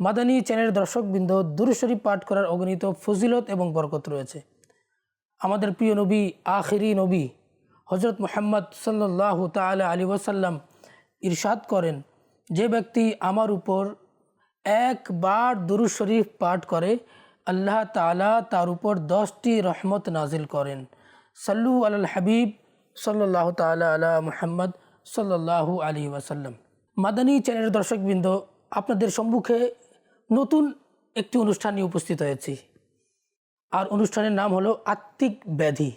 মাদানী চ্যানেলের দর্শকবৃন্দ দুরুশরীফ পাঠ করার অগণিত ফজিলত এবং বরকত রয়েছে। আমাদের প্রিয় নবী, আখিরি নবী হজরত মোহাম্মদ সাল্লাহ তালা আলী ওয়াসাল্লাম ইরশাদ করেন, যে ব্যক্তি আমার উপর একবার দুরু শরীফ পাঠ করে, আল্লাহ তালা তার উপর দশটি রহমত নাজিল করেন। সাল্লু আল হাবিব সাল্লাহ তালা আলা মুহাম্মদ সাল্লাহু আলী ওয়াসাল্লাম। মাদানী চ্যানেলের দর্শকবৃন্দ, আপনাদের সম্মুখে নতুন একটি অনুষ্ঠান নিয়ে উপস্থিত হয়েছি। আর অনুষ্ঠানের নাম হলো আত্মিক ব্যাধি।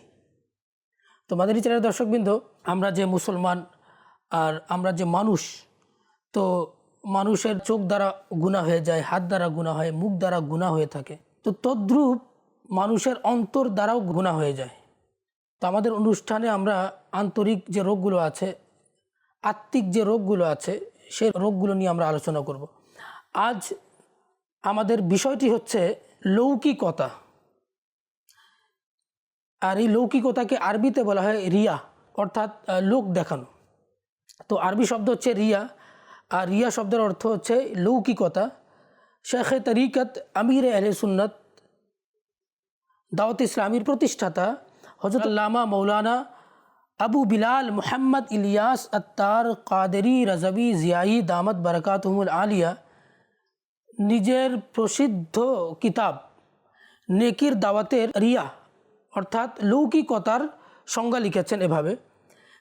তো মাদানী চ্যানেলের দর্শকবৃন্দ, আমরা যে মুসলমান আর আমরা যে মানুষ, তো মানুষের চোখ দ্বারা গুণা হয়ে যায়, হাত দ্বারা গুণা হয়, মুখ দ্বারা গুণা হয়ে থাকে। তো তদ্রূপ মানুষের অন্তর দ্বারাও গুণা হয়ে যায়। তো আমাদের অনুষ্ঠানে আমরা আন্তরিক যে রোগগুলো আছে, আত্মিক যে রোগগুলো আছে, সেই রোগগুলো নিয়ে আমরা আলোচনা করব। আজ আমাদের বিষয়টি হচ্ছে লৌকিকতা। আর এই লৌকিকতাকে আরবিতে বলা হয় রিয়া, অর্থাৎ লোক দেখানো। তো আরবি শব্দ হচ্ছে রিয়া, আর রিয়া শব্দের অর্থ হচ্ছে লৌকিকতা। শেখে তরিকত আমির আহলে সুন্নত, দাওয়াত ইসলামীর প্রতিষ্ঠাতা হজরত আল্লামা মৌলানা আবু বিলাল মোহাম্মদ ইলিয়াস আত্তার কাদেরি রাজবি জিয়াই দামত বরকাতমুল আলিয়া নিজের প্রসিদ্ধ কিতাব, নেকির দাওয়াতের রিয়া, অর্থাৎ লৌকিকতার সংজ্ঞা লিখেছেন এভাবে,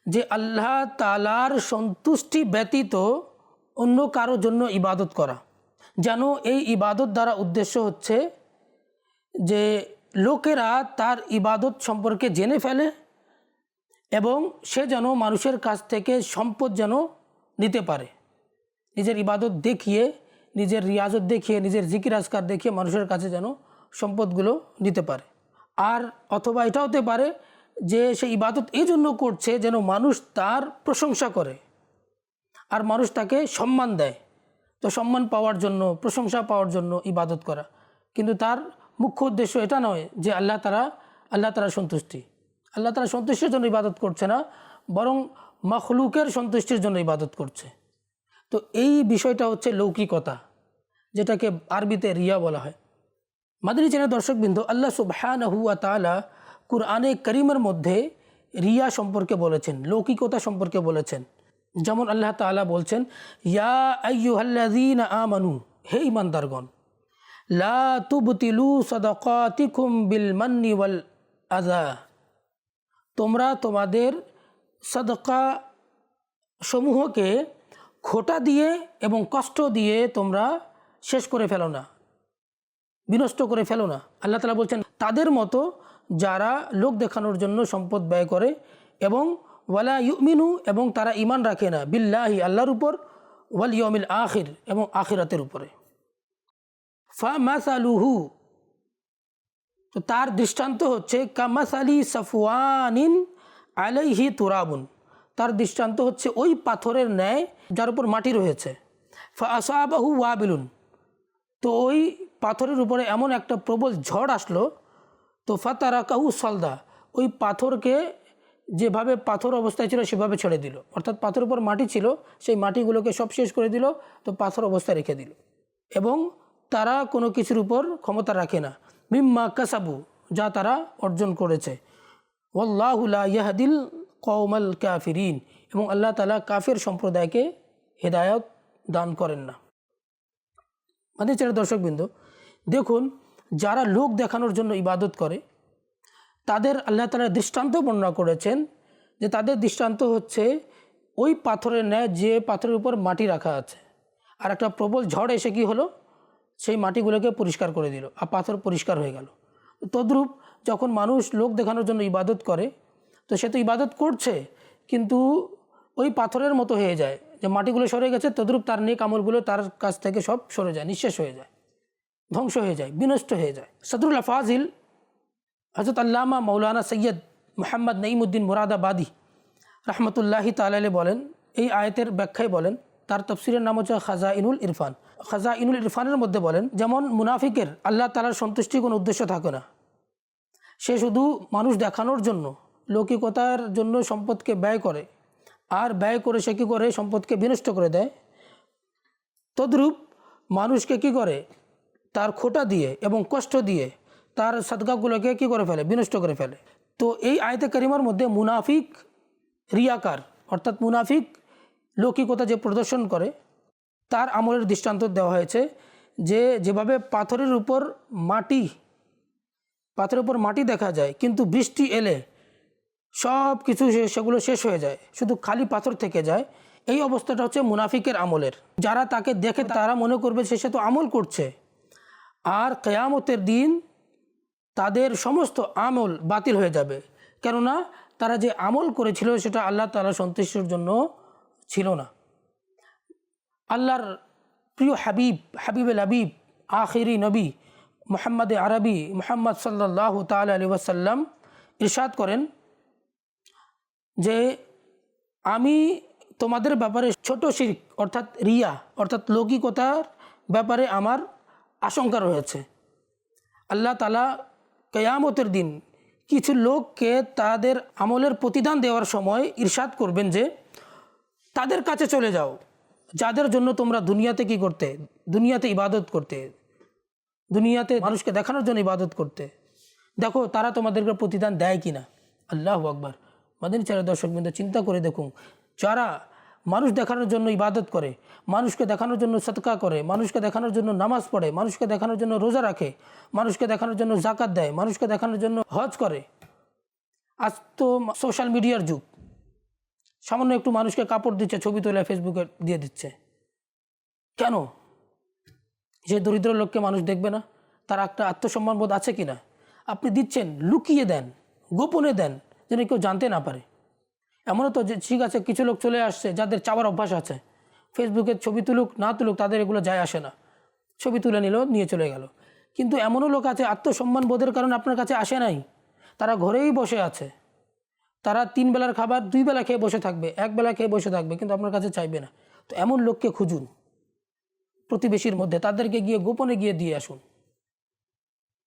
যে আল্লাহ তালার সন্তুষ্টি ব্যতীত অন্য কারোর জন্য ইবাদত করা। যেন এই ইবাদত দ্বারা উদ্দেশ্য হচ্ছে যে লোকেরা তার ইবাদত সম্পর্কে জেনে ফেলে এবং সে যেন মানুষের কাছ থেকে সম্পদ যেন নিতে পারে। নিজের ইবাদত দেখিয়ে নিজের রিয়াজত দেখিয়ে, নিজের জিকির আজকার দেখিয়ে মানুষের কাছে যেন সম্পদগুলো নিতে পারে। আর অথবা এটা হতে পারে যে সে ইবাদত এই জন্য করছে যেন মানুষ তার প্রশংসা করে আর মানুষ তাকে সম্মান দেয়। তো সম্মান পাওয়ার জন্য, প্রশংসা পাওয়ার জন্য ইবাদত করা। কিন্তু তার মুখ্য উদ্দেশ্য এটা নয় যে আল্লাহ তারা আল্লাহ তারা সন্তুষ্টি। আল্লাহ তারা সন্তুষ্টির জন্য ইবাদত করছে না, বরং মখলুকের সন্তুষ্টির জন্য ইবাদত করছে। তো এই বিষয়টা হচ্ছে লৌকিকতা, যেটাকে আরবিতে রিয়া বলা হয়। মাদানী চ্যানেল দর্শকবৃন্দ, আল্লাহ সুবহানাহুয়া তালা কুরআনে করিমের মধ্যে রিয়া সম্পর্কে বলেছেন, লৌকিকতা সম্পর্কে বলেছেন। যেমন আল্লাহ তাআলা বলছেন, ইয়া আইয়ুহাল্লাযীন আমানু, হে ইমানদারগণ লা সাদাকাতিকুম বিল মান্নি ওয়াল আযা, তোমরা তোমাদের সদকা সমূহকে খোটা দিয়ে এবং কষ্ট দিয়ে তোমরা শেষ করে ফেলো না, বিনষ্ট করে ফেলো না। আল্লাহ তালা বলছেন, তাদের মতো যারা লোক দেখানোর জন্য সম্পদ ব্যয় করে এবং ওয়ালা ইউমিনু এবং তারা ইমান রাখে না, বিল্লাহি, আল্লাহর উপর, ওয়াল ইয়মিল আখির এবং আখিরাতের উপরে। ফা মাসালুহু, তো তার দৃষ্টান্ত হচ্ছে, কামাসালি সফওয়ানিন আলাইহি তুরাবুন। তার দৃষ্টান্ত হচ্ছে ওই পাথরের ন্যায় যার উপর মাটি রয়েছে। আসাবাহু ওয়াবিলুন। তো ওই পাথরের উপরে এমন একটা প্রবল ঝড় আসলো, তো ফাতারা কাহু সলদা। ওই পাথরকে যেভাবে পাথর অবস্থায় ছিল সেভাবে ছেড়ে দিল। অর্থাৎ পাথরের উপর মাটি ছিল, সেই মাটিগুলোকে সব শেষ করে দিল, তো পাথর অবস্থায় রেখে দিল। এবং তারা কোনো কিছুর উপর ক্ষমতা রাখে না। মিম্মা কাসাবু, যা তারা অর্জন করেছে। ওল্লাহুল্লা ইয়াহাদিল কৌমাল কাফিরিন এবং আল্লাহ তালা কাফের সম্প্রদায়কে হেদায়ত দান করেন না। আমাদের ছেলে দর্শকবৃন্দ, দেখুন, যারা লোক দেখানোর জন্য ইবাদত করে, তাদের আল্লাহ তালা দৃষ্টান্ত বর্ণনা করেছেন যে তাদের দৃষ্টান্ত হচ্ছে ওই পাথরের ন্যায় যে পাথরের উপর মাটি রাখা আছে। আর একটা প্রবল ঝড় এসে কি হলো? সেই মাটিগুলোকে পরিষ্কার করে দিল, আর পাথর পরিষ্কার হয়ে গেল। তদ্রূপ যখন মানুষ লোক দেখানোর জন্য ইবাদত করে তো সে তো ইবাদত করছে, কিন্তু ওই পাথরের মতো হয়ে যায়। যে মাটিগুলো সরে গেছে, তদ্রূপ তার নেক আমলগুলো তার কাছ থেকে সব সরে যায়, নিঃশেষ হয়ে যায়, ধ্বংস হয়ে যায়, বিনষ্ট হয়ে যায়। সদরুল্লাহ ফাজিল হজরত আল্লামা মৌলানা সৈয়দ মোহাম্মদ নঈমুদ্দিন মুরাদাবাদী রহমতুল্লাহি তালালে বলেন, এই আয়তের ব্যাখ্যায় বলেন, তার তফসিরের নাম হচ্ছে খাজা ইনুল ইরফান। খাজা ইনুল ইরফানের মধ্যে বলেন, যেমন মুনাফিকের আল্লাহ তালার সন্তুষ্টি কোনো উদ্দেশ্য থাকে না, সে শুধু মানুষ দেখানোর জন্য লৌকিকতার জন্য সম্পদকে ব্যয় করে। আর ব্যয় করে সে কী করে? সম্পদকে বিনষ্ট করে দেয়। তদ্রূপ মানুষকে কি করে? তার খোটা দিয়ে এবং কষ্ট দিয়ে তার সদকাগুলোকে কি করে ফেলে? বিনষ্ট করে ফেলে। তো এই আয়তে করিমার মধ্যে মুনাফিক রিয়াকার, অর্থাৎ মুনাফিক লৌকিকতা যে প্রদর্শন করে, তার আমলের দৃষ্টান্ত দেওয়া হয়েছে যে যেভাবে পাথরের উপর মাটি, পাথরের উপর মাটি দেখা যায়, কিন্তু বৃষ্টি এলে সব কিছু সেগুলো শেষ হয়ে যায়, শুধু খালি পাথর থেকে যায়। এই অবস্থাটা হচ্ছে মুনাফিকের আমলের। যারা তাকে দেখে তারা মনে করবে সে সে তো আমল করছে। আর কেয়ামতের দিন তাদের সমস্ত আমল বাতিল হয়ে যাবে। কেননা তারা যে আমল করেছিল সেটা আল্লাহ তালা সন্তুষ্টির জন্য ছিল না। আল্লাহর প্রিয় হাবিব, হাবিবুল হাবিব, আখিরি নবী মোহাম্মদ আরবি মোহাম্মদ সাল্লাহ তাল আলী ওয়াসাল্লাম ইরশাদ করেন যে আমি তোমাদের ব্যাপারে ছোট শির্ক, অর্থাৎ রিয়া, অর্থাৎ লৌকিকতার ব্যাপারে আমার আশঙ্কা রয়েছে। আল্লাহ তালা কেয়ামতের দিন কিছু লোককে তাদের আমলের প্রতিদান দেওয়ার সময় ইরশাদ করবেন যে, তাদের কাছে চলে যাও, যাদের জন্য তোমরা দুনিয়াতে কি করতে? দুনিয়াতে ইবাদত করতে। দুনিয়াতে মানুষকে দেখানোর জন্য ইবাদত করতে। দেখো, তারা তোমাদেরকে প্রতিদান দেয় কি না আল্লাহ আকবার। মাদিনী চারের দর্শক বিন্দু চিন্তা করে দেখুন। যারা মানুষ দেখানোর জন্য ইবাদত করে, মানুষকে দেখানোর জন্য সৎকা করে, মানুষকে দেখানোর জন্য নামাজ পড়ে, মানুষকে দেখানোর জন্য রোজা রাখে, মানুষকে দেখানোর জন্য জাকাত দেয়, মানুষকে দেখানোর জন্য হজ করে। আজ তো সোশ্যাল মিডিয়ার যুগ। সামান্য একটু মানুষকে কাপড় দিচ্ছে, ছবি তুলে ফেসবুকে দিয়ে দিচ্ছে। কেন? যে দরিদ্র লোককে মানুষ দেখবে না, তার একটা আত্মসম্মান বোধ আছে কি না আপনি দিচ্ছেন, লুকিয়ে দেন, গোপনে দেন যেন কেউ জানতে না পারে। এমনও তো যে ঠিক আছে, কিছু লোক চলে আসছে যাদের চাওয়ার অভ্যাস আছে। ফেসবুকে ছবি তুলুক, না তুলুক, তাদের এগুলো যায় আসে না। ছবি তুলে নিল, নিয়ে চলে গেল। কিন্তু এমনও লোক আছে, আত্মসম্মান বোধের কারণে আপনার কাছে আসে নাই। তারা ঘরেই বসে আছে। তারা তিন বেলার খাবার দুই বেলা খেয়ে বসে থাকবে, এক বেলা খেয়ে বসে থাকবে, কিন্তু আপনার কাছে চাইবে না। তো এমন লোককে খুঁজুন। প্রতিবেশীর মধ্যে, তাদেরকে গিয়ে গোপনে গিয়ে দিয়ে আসুন।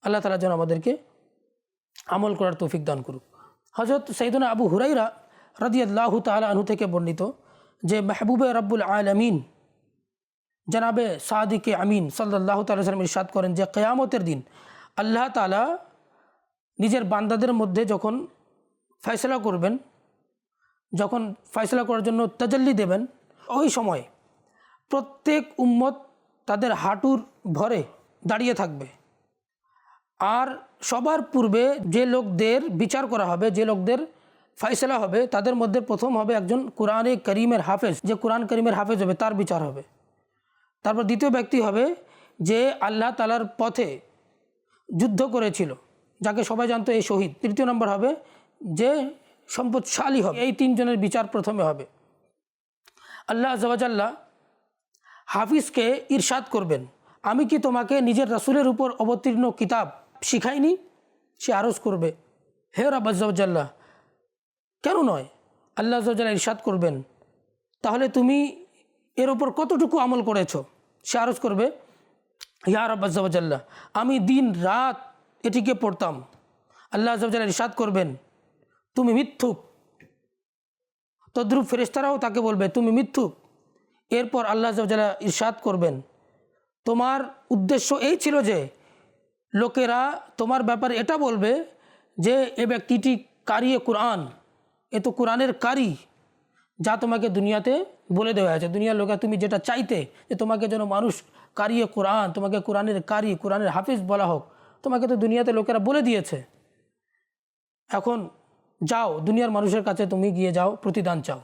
আল্লাহ তালা যেন আমাদেরকে আমল করার তৌফিক দান করুক। হজরত সৈদনা আবু হুরাইরা রাদিয়াল্লাহ তালা আনহু থেকে বর্ণিত যে, মেহবুবে রব্বুল আলমিন জনাবে সাদিকে আমিন সাল্লাহ তাল্লাম ইরশাদ করেন যে, কেয়ামতের দিন আল্লাহ তালা নিজের বান্দাদের মধ্যে যখন ফয়সলা করবেন, যখন ফয়সলা করার জন্য তাজাল্লি দেবেন, ওই সময় প্রত্যেক উম্মত তাদের হাঁটুর ভরে দাঁড়িয়ে থাকবে। আর সবার পূর্বে যে লোকদের বিচার করা হবে, যে লোকদের ফয়সলা হবে, তাদের মধ্যে প্রথম হবে একজন কোরআনে করিমের হাফেজ, যে কোরআন করিমের হাফেজ হবে, তার বিচার হবে। তারপর দ্বিতীয় ব্যক্তি হবে যে আল্লাহ তালার পথে যুদ্ধ করেছিল, যাকে সবাই জানতো এই শহীদ। তৃতীয় নম্বর হবে যে সম্পদশালী হবে, এই তিনজনের বিচার প্রথমে হবে। আল্লাহ জওয়াজাল্লাহ হাফিজকে ইরশাদ করবেন, আমি কি তোমাকে নিজের রাসুলের উপর অবতীর্ণ কিতাব শিখাইনি সে আরজ করবে। হে রাব্বাজাল্লাহ কেন নয়? আল্লাহ জল্লাহ ইরশাদ করবেন। তাহলে তুমি এর ওপর কতটুকু আমল করেছ? সে আরজ করবে, ইয়া রাব্বাজাল্লাহ আমি দিন রাত এটিকে পড়তাম। আল্লাহ জল্লাহ ইরশাদ করবেন, তুমি মিথ্যুক। তদ্রুপ ফেরেস্তারাও তাকে বলবে, তুমি মিথ্যুক। এরপর আল্লাহ জল্লাহ ইরশাদ করবেন। তোমার উদ্দেশ্য এই ছিল যে লোকেরা তোমার ব্যাপারে এটা বলবে যে, এ ব্যক্তিটি কারিয়ে কোরআন। এ তো কোরআনের কারি। যা তোমাকে দুনিয়াতে বলে দেওয়া আছে দুনিয়ার লোকে তুমি যেটা চাইতে যে তোমাকে যেন মানুষ কারিয়ে কোরআন, তোমাকে কোরআনের কারি, কোরআনের হাফিজ বলা হোক, তোমাকে তো দুনিয়াতে লোকেরা বলে দিয়েছে। এখন যাও, দুনিয়ার মানুষের কাছে তুমি গিয়ে যাও, প্রতিদান চাও।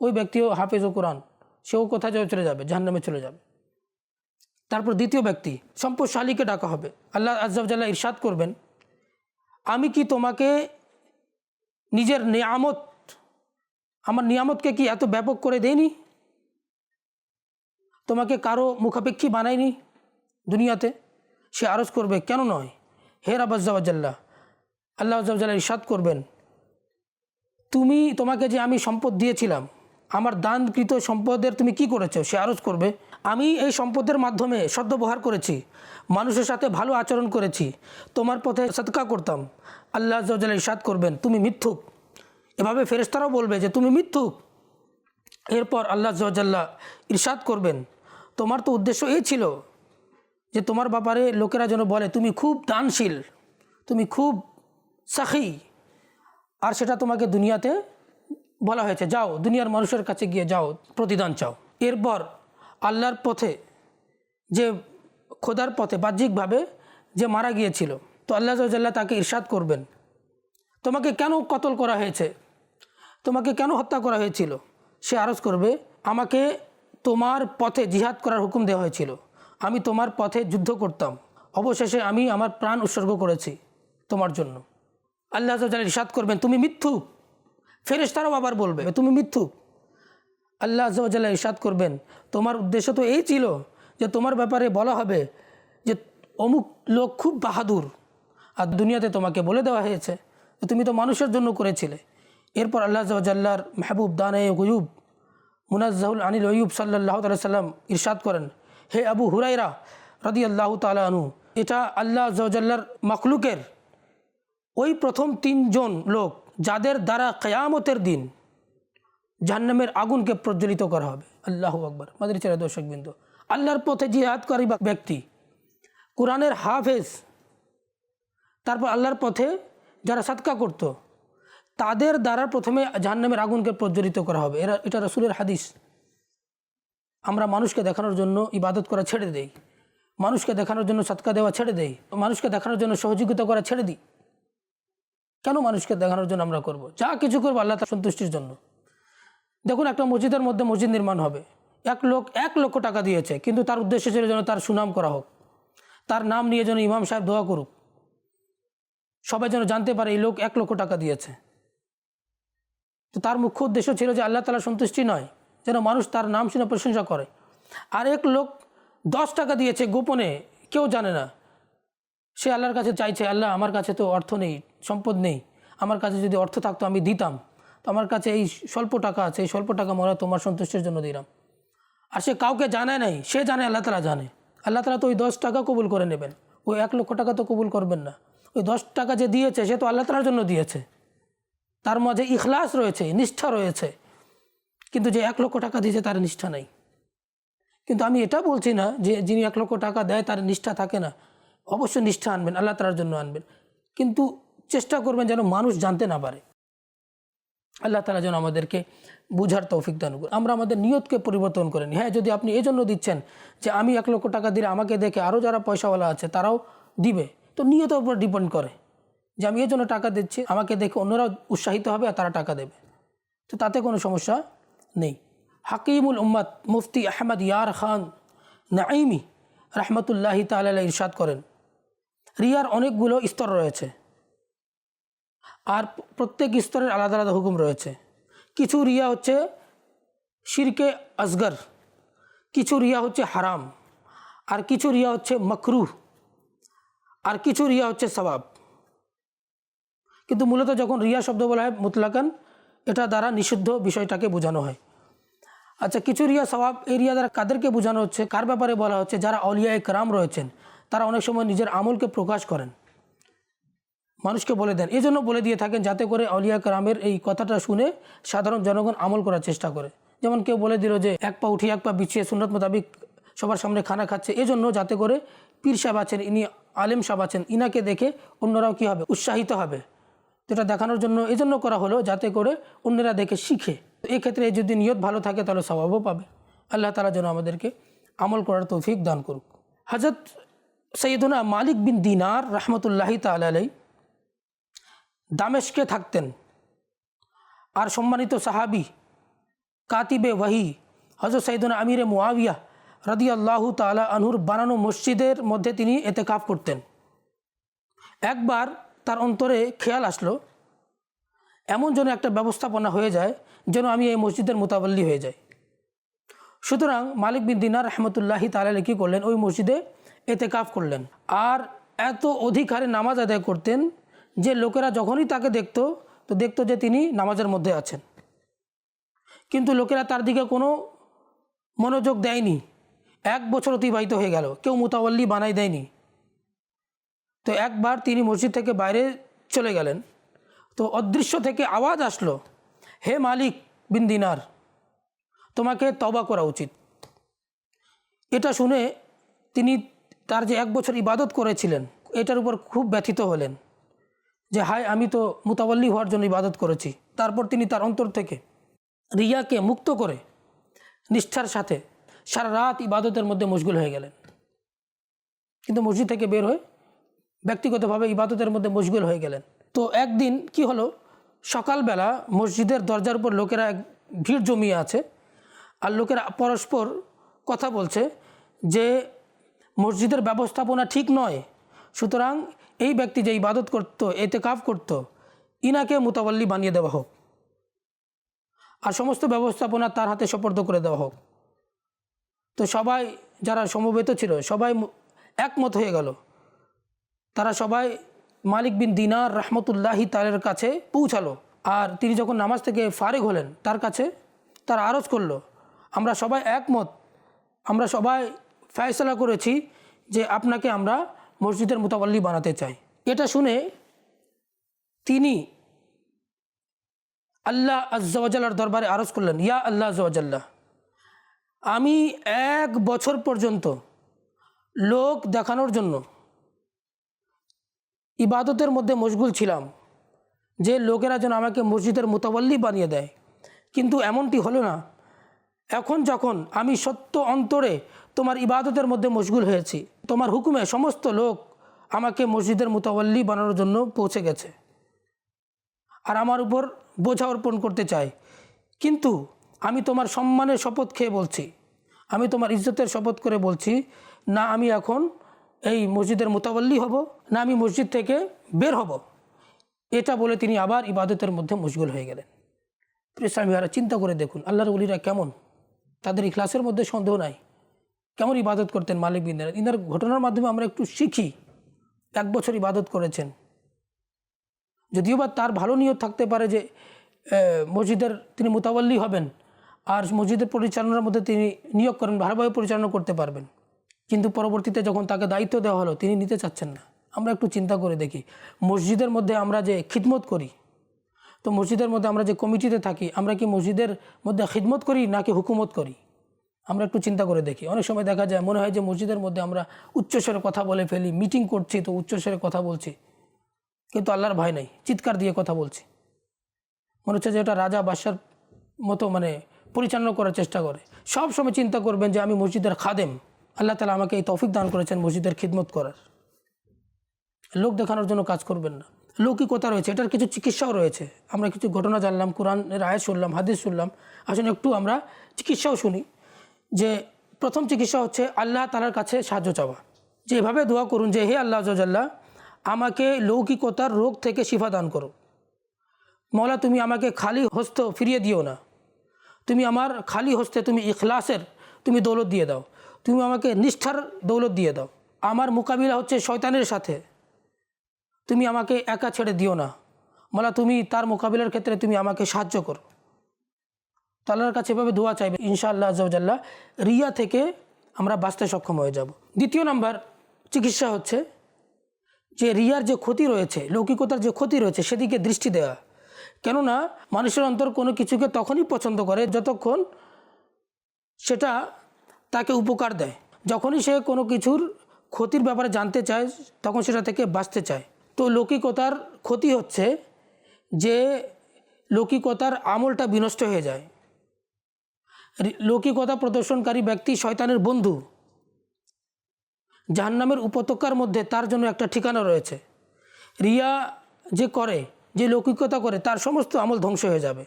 ওই ব্যক্তিও হাফিজ ও কোরআন। সেও কোথায় চলে যাবে, জাহান্নামে চলে যাবে। তারপর দ্বিতীয় ব্যক্তি সম্পদশালীকে ডাকা হবে। আল্লাহ আজ্জাল্লাহ ইরশাদ করবেন, আমি কি তোমাকে নিজের নিয়ামত, আমার নিয়ামতকে কি এত ব্যাপক করে দেয়নি তোমাকে কারও মুখাপেক্ষী বানায়নি দুনিয়াতে? সে আরজ করবে, কেন নয়? হে রাবাজ্জাল্লাহ আল্লাহ আজ্জাল ইরশাদ করবেন, তুমি তোমাকে যে আমি সম্পদ দিয়েছিলাম আমার দানকৃত সম্পদের তুমি কি করেছ? সে আরজ করবে। আমি এই সম্পদের মাধ্যমে সদ্ব্যবহার করেছি। মানুষের সাথে ভালো আচরণ করেছি। তোমার পথে সৎকা করতাম। আল্লাহ আজ্জাল ইরশাদ করবেন, তুমি মিথ্যুক। এভাবে ফেরেস্তারাও বলবে যে, তুমি মিথ্যুক। এরপর আল্লাহ জজাল্লাহ ইরশাদ করবেন। তোমার তো উদ্দেশ্য এই ছিল যে, তোমার ব্যাপারে লোকেরা যেন বলে, তুমি খুব দানশীল, তুমি খুব সাখি, আর সেটা তোমাকে দুনিয়াতে বলা হয়েছে, যাও, দুনিয়ার মানুষের কাছে গিয়ে যাও, প্রতিদান চাও। এরপর আল্লাহর পথে, যে খোদার পথে বাহ্যিকভাবে যে মারা গিয়েছিল, তো আল্লাহ জল্লাহ তাকে ইরশাদ করবেন। তোমাকে কেন কতল করা হয়েছে? তোমাকে কেন হত্যা করা হয়েছিল? সে আরজ করবে, আমাকে তোমার পথে জিহাদ করার হুকুম দেওয়া হয়েছিল। আমি তোমার পথে যুদ্ধ করতাম। অবশেষে আমি আমার প্রাণ উৎসর্গ করেছি তোমার জন্য। আল্লাহ ইরশাদ করবেন, তুমি মিথ্যুক। ফেরেশতারাও আবার বলবে। তুমি মিথ্যুক আল্লাহ আজ্লাহ ইরশাদ করবেন। তোমার উদ্দেশ্য তো এই ছিল যে তোমার ব্যাপারে বলা হবে যে অমুক লোক খুব বাহাদুর। আর দুনিয়াতে তোমাকে বলে দেওয়া হয়েছে তুমি তো মানুষের জন্য করেছিলে। এরপর আল্লাহ জাল্লার মেহবুব, দানে গুয়ুব, মুনাজ্জাহুল আনিল ওয়ুব সাল্লাহ সাল্লাম ইরশাদ করেন। হে আবু হুরাইরা রদি আল্লাহ তালা এটা আল্লাহ জাল্লার মখলুকের ওই প্রথম তিনজন লোক যাদের দ্বারা কেয়ামতের দিন জাহান্নামের আগুনকে প্রজ্বলিত করা হবে। আল্লাহ আকবর। মাদের ছেড়ে দর্শকবৃন্দ আল্লাহর পথে জিহাদকারী ব্যক্তি, কোরআনের হাফেজ, তারপর আল্লাহর পথে যারা সাতকা করত, তাদের দ্বারা প্রথমে জাহান্নামের আগুনকে প্রজ্বলিত করা হবে। এরা, এটা রসুলের হাদিস। আমরা মানুষকে দেখানোর জন্য ইবাদত করা ছেড়ে দেই। মানুষকে দেখানোর জন্য সৎকা দেওয়া ছেড়ে দেই। মানুষকে দেখানোর জন্য সহযোগিতা করা ছেড়ে দিই। কেন মানুষকে দেখানোর জন্য আমরা করব? যা কিছু করব আল্লাহ তার সন্তুষ্টির জন্য। দেখুন, একটা মসজিদের মধ্যে মসজিদ নির্মাণ হবে। এক লোক, এক লক্ষ টাকা দিয়েছে, কিন্তু তার উদ্দেশ্য ছিল যেন তার সুনাম করা হোক। তার নাম নিয়ে যেন ইমাম সাহেব দোয়া করুক। সবাই যেন জানতে পারে, এই লোক এক লক্ষ টাকা দিয়েছে। তো তার মুখ্য উদ্দেশ্য ছিল যে আল্লাহ তালা সন্তুষ্টি নয়, যেন মানুষ তার নাম শুনে প্রশংসা করে। আর এক লোক দশ টাকা দিয়েছে গোপনে, কেউ জানে না। সে আল্লাহর কাছে চাইছে, আল্লাহ, আমার কাছে তো অর্থ নেই, সম্পদ নেই। আমার কাছে যদি অর্থ থাকতো, আমি দিতাম। তো আমার কাছে এই স্বল্প টাকা আছে, এই স্বল্প টাকা মরা তোমার সন্তুষ্টের জন্য দিলাম। আর সে কাউকে জানায় নাই, সে জানে, আল্লাহ তালা জানে। আল্লাহ তালা তো ওই দশ টাকা কবুল করে নেবেন। ওই এক লক্ষ টাকা তো কবুল করবেন না। ওই দশ টাকা যে দিয়েছে, সে তো আল্লাহ তালার জন্য দিয়েছে। তার মাঝে ইখলাস রয়েছে, নিষ্ঠা রয়েছে। কিন্তু যে এক লক্ষ টাকা দিয়েছে, তার নিষ্ঠা নাই। কিন্তু আমি এটা বলছি না যে, যিনি এক লক্ষ টাকা দেয়, তার নিষ্ঠা থাকে না। অবশ্যই নিষ্ঠা আনবেন, আল্লাহ তালার জন্য আনবেন। কিন্তু চেষ্টা করবেন যেন মানুষ জানতে না পারে। আল্লাহ তালা যেন আমাদেরকে বুঝার তৌফিক দান করুন। আমরা আমাদের নিয়তকে পরিবর্তন করেন হ্যাঁ যদি আপনি এই জন্য দিচ্ছেন যে আমি এক লক্ষ টাকা দিলে আমাকে দেখে আরও যারা পয়সাওয়ালা আছে তারাও দিবে, তো নিয়তের উপর ডিপেন্ড করে যে আমি এই জন্য টাকা দিচ্ছি, আমাকে দেখে অন্যরাও উৎসাহিত হবে আর তারা টাকা দেবে। তো তাতে কোনো সমস্যা নেই। হাকিমুল উম্মাদ মুফতি আহমদ ইয়ার খান নাইমি রহমতুল্লাহি তালা ইরশাদ করেন রিয়ার অনেকগুলো স্তর রয়েছে। আর প্রত্যেক স্তরের আলাদা আলাদা হুকুম রয়েছে। কিছু রিয়া হচ্ছে শিরকে আসগর, কিছু রিয়া হচ্ছে হারাম, আর কিছু রিয়া হচ্ছে মকরুহ, আর কিছু রিয়া হচ্ছে সবাব কিন্তু মূলত যখন রিয়া শব্দ বলা হয় মুতলাকান, এটা দ্বারা নিষিদ্ধ বিষয়টাকে বোঝানো হয়। আচ্ছা কিছু রিয়া সবাব এই রিয়া দ্বারা কাদেরকে বোঝানো হচ্ছে? কার ব্যাপারে বলা হচ্ছে? যারা অলিয়া একরাম রয়েছেন। তারা অনেক সময় নিজের আমলকে প্রকাশ করেন। মানুষকে বলে দেন। এই জন্য বলে দিয়ে থাকেন যাতে করে অলিয়া কারামের এই কথাটা শুনে সাধারণ জনগণ আমল করার চেষ্টা করে। যেমন কেউ বলে দিল যে, এক পা উঠিয়ে এক পা বিছিয়ে সুন্নত মোতাবিক সবার সামনে খানা খাচ্ছে। এই জন্য যাতে করে পীর সাহেব আছেন, ইনি আলেম সাহেব আছেন, ইনাকে দেখে অন্যরাও কী হবে? উৎসাহিত হবে। যেটা দেখানোর জন্য এই জন্য করা হলো যাতে করে অন্যরা দেখে শিখে। এক্ষেত্রে যদি নিয়ত ভালো থাকে তাহলে স্বভাবও পাবে। আল্লাহ তালা যেন আমাদেরকে আমল করার তৌফিক দান করুক। হজরত সৈয়দুনা মালিক বিন দিনার রহমতুল্লাহি তালাই দামেশকে থাকতেন। আর সম্মানিত সাহাবি কাতিবে ওয়াহি হজরত সৈদুল আমিরে মুআবিয়া রদি আল্লাহ তালা আনহুর বানানো মসজিদের মধ্যে তিনি এতে এতেকাফ করতেন। একবার তার অন্তরে খেয়াল আসলো, এমন যেন একটা ব্যবস্থাপনা হয়ে যায় যেন আমি এই মসজিদের মোতাবল্লি হয়ে যাই। সুতরাং মালিক বিন দিনার রহমতুল্লাহি তালা কী করলেন? ওই মসজিদে এতেকাফ করলেন। আর এত অধিক হারে নামাজ আদায় করতেন যে লোকেরা যখনই তাকে দেখতো, তো দেখতো যে তিনি নামাজের মধ্যে আছেন। কিন্তু লোকেরা তার দিকে কোনো মনোযোগ দেয়নি। এক বছর অতিবাহিত হয়ে গেল, কেউ মোতাবল্লি বানাই দেয়নি। তো একবার তিনি মসজিদ থেকে বাইরে চলে গেলেন। তো অদৃশ্য থেকে আওয়াজ আসলো, হে মালিক বিন দিনার, তোমাকে তবা করা উচিত। এটা শুনে তিনি তার যে এক বছর ইবাদত করেছিলেন, এটার উপর খুব ব্যথিত হলেন যে, হায়, আমি তো মুতাবল্লি হওয়ার জন্য ইবাদত করেছি। তারপর তিনি তার অন্তর থেকে রিয়াকে মুক্ত করে নিষ্ঠার সাথে সারা রাত ইবাদতের মধ্যে মশগুল হয়ে গেলেন। কিন্তু মসজিদ থেকে বের হয়ে ব্যক্তিগতভাবে ইবাদতের মধ্যে মশগুল হয়ে গেলেন। তো একদিন কি হলো? সকালবেলা মসজিদের দরজার উপর লোকেরা এক ভিড় জমিয়ে আছে আর লোকেরা পরস্পর কথা বলছে যে মসজিদের ব্যবস্থাপনা ঠিক নয়। সুতরাং এই ব্যক্তি যে ইবাদত করতো এতে কাফ করতো, ইনাকে মুতাবল্লি বানিয়ে দেওয়া হোক। আর সমস্ত ব্যবস্থাপনা তার হাতে সোপর্দ করে দেওয়া হোক। তো সবাই যারা সমবেত ছিল, সবাই একমত হয়ে গেল। তারা সবাই মালিক বিন দিনার রহমতুল্লাহি তালের কাছে পৌঁছালো। আর তিনি যখন নামাজ থেকে ফারেক হলেন, তার কাছে তার আরজ করল, আমরা সবাই একমত, আমরা সবাই ফয়সলা করেছি যে আপনাকে আমরা মসজিদের মোতাবল্লি বানাতে চাই। এটা শুনে তিনি আল্লাহ আজ্জাওয়াজাল্লার দরবারে আরজ করলেন, ইয়া আল্লাহ আজ্জাওয়াজাল্লাহ আমি এক বছর পর্যন্ত লোক দেখানোর জন্য ইবাদতের মধ্যে মশগুল ছিলাম, যে লোকেরা যেন আমাকে মসজিদের মোতাবল্লি বানিয়ে দেয়। কিন্তু এমনটি হলো না। এখন যখন আমি সত্য অন্তরে তোমার ইবাদতের মধ্যে মশগুল হয়েছি, তোমার হুকুমে সমস্ত লোক আমাকে মসজিদের মোতাবল্লি বানানোর জন্য পৌঁছে গেছে আর আমার উপর বোঝা অর্পণ করতে চায় কিন্তু আমি তোমার সম্মানের শপথ খেয়ে বলছি, আমি তোমার ইজ্জতের শপথ করে বলছি, না আমি এখন এই মসজিদের মোতাবল্লি হব, না আমি মসজিদ থেকে বের হব। এটা বলে তিনি আবার ইবাদতের মধ্যে মশগুল হয়ে গেলেন। প্রেসামিহারা চিন্তা করে দেখুন, আল্লাহর উলিরা কেমন? তাদের ইখলাসের মধ্যে সন্দেহ নাই। কেমন ইবাদত করতেন মালিক বিন্দার ইনার ঘটনার মাধ্যমে আমরা একটু শিখি, এক বছর ইবাদত করেছেন। যদিও বা তার ভালো নিয়ত থাকতে পারে যে মসজিদের তিনি মোতাবল্লি হবেন, আর মসজিদের পরিচালনার মধ্যে তিনি নিয়োগ করেন ভালোভাবে পরিচালনা করতে পারবেন। কিন্তু পরবর্তীতে যখন তাকে দায়িত্ব দেওয়া হলো, তিনি নিতে চাচ্ছেন না। আমরা একটু চিন্তা করে দেখি। মসজিদের মধ্যে আমরা যে খিদমত করি তো মসজিদের মধ্যে আমরা যে কমিটিতে থাকি, আমরা কি মসজিদের মধ্যে খিদমত করি নাকি হুকুমত করি? আমরা একটু চিন্তা করে দেখি। অনেক সময় দেখা যায়, মনে হয় যে মসজিদের মধ্যে আমরা উচ্চস্বরে কথা বলে ফেলি, মিটিং করছি তো উচ্চস্বরে কথা বলছি। কিন্তু আল্লাহর ভয় নাই, চিৎকার দিয়ে কথা বলছি। মনে হচ্ছে যে এটা রাজা বাদশার মতো মানে পরিচালনা করার চেষ্টা করে। সব সময় চিন্তা করবেন যে আমি মসজিদের খাদেম। আল্লাহ তালা আমাকে এই তৌফিক দান করেছেন মসজিদের খিদমত করার। লোক দেখানোর জন্য কাজ করবেন না। লৌকিকতা রয়েছে, এটার কিছু চিকিৎসাও রয়েছে। আমরা কিছু ঘটনা জানলাম, কোরআনের আয়াত শুনলাম, হাদিস শুনলাম। আসুন একটু আমরা চিকিৎসাও শুনি। যে প্রথম চিকিৎসা হচ্ছে আল্লাহ তালার কাছে সাহায্য চাওয়া। যে এভাবে দোয়া করুন যে, হে আল্লাহ আল্লাহ আমাকে লৌকিকতার রোগ থেকে শিফা দান করো। মৌলা, তুমি আমাকে খালি হস্ত ফিরিয়ে দিও না। তুমি আমার খালি হস্তে তুমি ইখলাসের, তুমি দৌলত দিয়ে দাও। তুমি আমাকে নিষ্ঠার দৌলত দিয়ে দাও। আমার মোকাবিলা হচ্ছে শয়তানের সাথে। তুমি আমাকে একা ছেড়ে দিও না। মলা, তুমি তার মোকাবিলার ক্ষেত্রে তুমি আমাকে সাহায্য করো। তাল্লার কাছে এভাবে দোয়া চাইবে, ইনশাআল্লাহ আজাল্লাহ রিয়া থেকে আমরা বাঁচতে সক্ষম হয়ে যাব। দ্বিতীয় নাম্বার চিকিৎসা হচ্ছে যে রিয়ার যে ক্ষতি রয়েছে, লৌকিকতার যে ক্ষতি রয়েছে, সেদিকে দৃষ্টি দেওয়া কেননা মানুষের অন্তর কোনো কিছুকে তখনই পছন্দ করে যতক্ষণ সেটা তাকে উপকার দেয়। যখনই সে কোনো কিছুর ক্ষতির ব্যাপারে জানতে চায়, তখন সেটা থেকে বাঁচতে চায়। তো লৌকিকতার ক্ষতি হচ্ছে যে লৌকিকতার আমলটা বিনষ্ট হয়ে যায়। লৌকিকতা প্রদর্শনকারী ব্যক্তি শয়তানের বন্ধু। জাহান্নামের উপত্যকার মধ্যে তার জন্য একটা ঠিকানা রয়েছে। রিয়া যে করে, যে লৌকিকতা করে, তার সমস্ত আমল ধ্বংস হয়ে যাবে।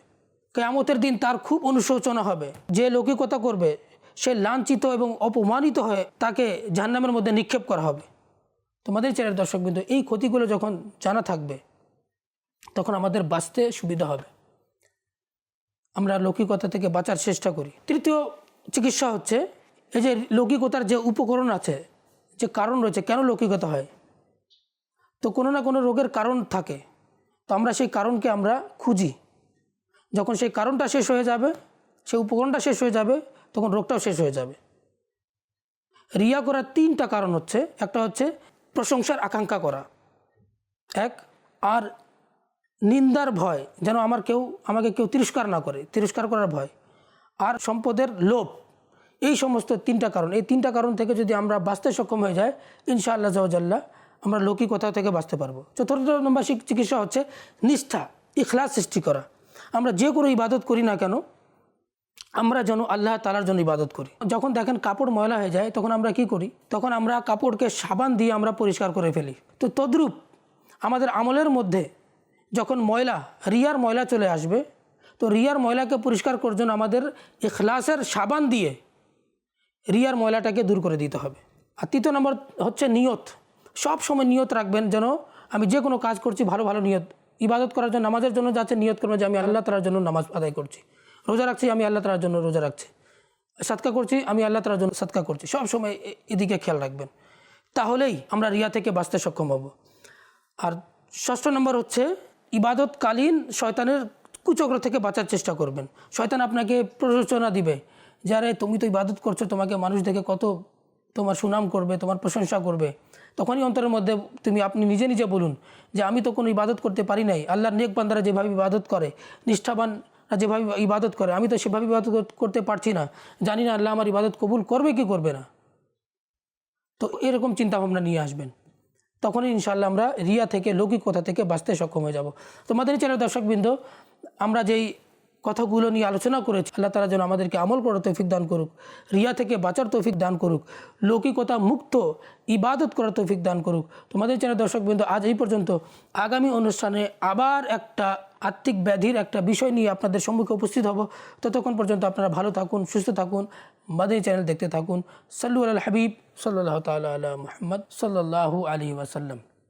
কেয়ামতের দিন তার খুব অনুশোচনা হবে। যে লৌকিকতা করবে, সে লাঞ্ছিত এবং অপমানিত হয়ে তাকে জাহান্নামের মধ্যে নিক্ষেপ করা হবে। তোমাদের চ্যানেল দর্শকবৃন্দ এই ক্ষতিগুলো যখন জানা থাকবে, তখন আমাদের বাঁচতে সুবিধা হবে। আমরা লৌকিকতা থেকে বাঁচার চেষ্টা করি। তৃতীয় চিকিৎসা হচ্ছে, এই যে লৌকিকতার যে উপকরণ আছে, যে কারণ রয়েছে, কেন লৌকিকতা হয়? তো কোনো না কোনো রোগের কারণ থাকে। তো আমরা সেই কারণকে আমরা খুঁজি। যখন সেই কারণটা শেষ হয়ে যাবে, সেই উপকরণটা শেষ হয়ে যাবে, তখন রোগটাও শেষ হয়ে যাবে। রিয়া করার তিনটা কারণ হচ্ছে। একটা হচ্ছে প্রশংসার আকাঙ্ক্ষা করা। এক, আর নিন্দার ভয়, যেন আমার কেউ, আমাকে কেউ তিরস্কার না করে, তিরস্কার করার ভয়। আর সম্পদের লোভ, এই সমস্ত তিনটা কারণ। এই তিনটা কারণ থেকে যদি আমরা বাঁচতে সক্ষম হয়ে যায় ইনশাআল্লাহ জাল্লাহ আমরা লৌকিক কোথাও থেকে বাঁচতে পারব। চতুর্থ নম্বর চিকিৎসা হচ্ছে নিষ্ঠা, ইখলাস সৃষ্টি করা। আমরা যে কোনো ইবাদত করি না কেন আমরা যেন আল্লাহ তালার জন্য ইবাদত করি। যখন দেখেন কাপড় ময়লা হয়ে যায়, তখন আমরা কি করি? তখন আমরা কাপড়কে সাবান দিয়ে আমরা পরিষ্কার করে ফেলি। তো তদ্রূপ আমাদের আমলের মধ্যে যখন ময়লা, রিয়ার ময়লা চলে আসবে, তো রিয়ার ময়লাকে পরিষ্কার করার জন্য আমাদের ইখলাসের সাবান দিয়ে রিয়ার ময়লাটাকে দূর করে দিতে হবে। আর তৃতীয় নম্বর হচ্ছে নিয়ত। সব সময় নিয়ত রাখবেন যেন আমি যে কোনো কাজ করছি, ভালো ভালো নিয়ত। ইবাদত করার জন্য, নামাজের জন্য যাচ্ছে নিয়ত করবেন যে আমি আল্লাহ তালার জন্য নামাজ আদায় করছি। রোজা রাখছি, আমি আল্লাহ তালার জন্য রোজা রাখছি। সাদকা করছি, আমি আল্লাহ তালার জন্য সাদকা করছি। সব সময় এদিকে খেয়াল রাখবেন। তাহলেই আমরা রিয়া থেকে বাঁচতে সক্ষম হব। আর ষষ্ঠ নম্বর হচ্ছে, ইবাদতকালীন শয়তানের কুচক্র থেকে বাঁচার চেষ্টা করবেন। শয়তান আপনাকে প্ররোচনা দিবে যে, আরে, তুমি তো ইবাদত করছ, তোমাকে মানুষ দেখে কত তোমার সুনাম করবে, তোমার প্রশংসা করবে। তখনই অন্তরের মধ্যে তুমি, আপনি নিজে নিজে বলুন যে, আমি তো কোনো ইবাদত করতে পারি নাই। আল্লাহর নেক বান্দারা যেভাবে ইবাদত করে নিষ্ঠাবানরা যেভাবে ইবাদত করে। আমি তো সেভাবে ইবাদত করতে পারছি না। জানি না আল্লাহ আমার ইবাদত কবুল করবে কি করবে না। তো এরকম চিন্তা ভাবনা নিয়ে আসবেন। তখনই ইনশাল্লাহ আমরা রিয়া থেকে, লৌকিকতা থেকে বাঁচতে সক্ষম হয়ে যাব। তোমাদের চ্যানেল দর্শকবৃন্দ, আমরা যেই কথাগুলো নিয়ে আলোচনা করেছি, আল্লাহ তালা যেন আমাদেরকে আমল করার তৌফিক দান করুক, রিয়া থেকে বাঁচার তৌফিক দান করুক, লৌকিকতা মুক্ত ইবাদত করার তৌফিক দান করুক। তোমাদের চ্যানেল দর্শকবৃন্দ, আজ এই পর্যন্ত। আগামী অনুষ্ঠানে আবার একটা আত্মিক ব্যাধির একটা বিষয় নিয়ে আপনাদের সম্মুখে উপস্থিত হব। ততক্ষণ পর্যন্ত আপনারা ভালো থাকুন, সুস্থ থাকুন মাদানী চ্যানেল দেখতে থাকুন। সাল্লু আল হাবিব সাল্লাহ তাল মোহাম্মদ সাল্লাহ আলী ওয়াসাল্লাম।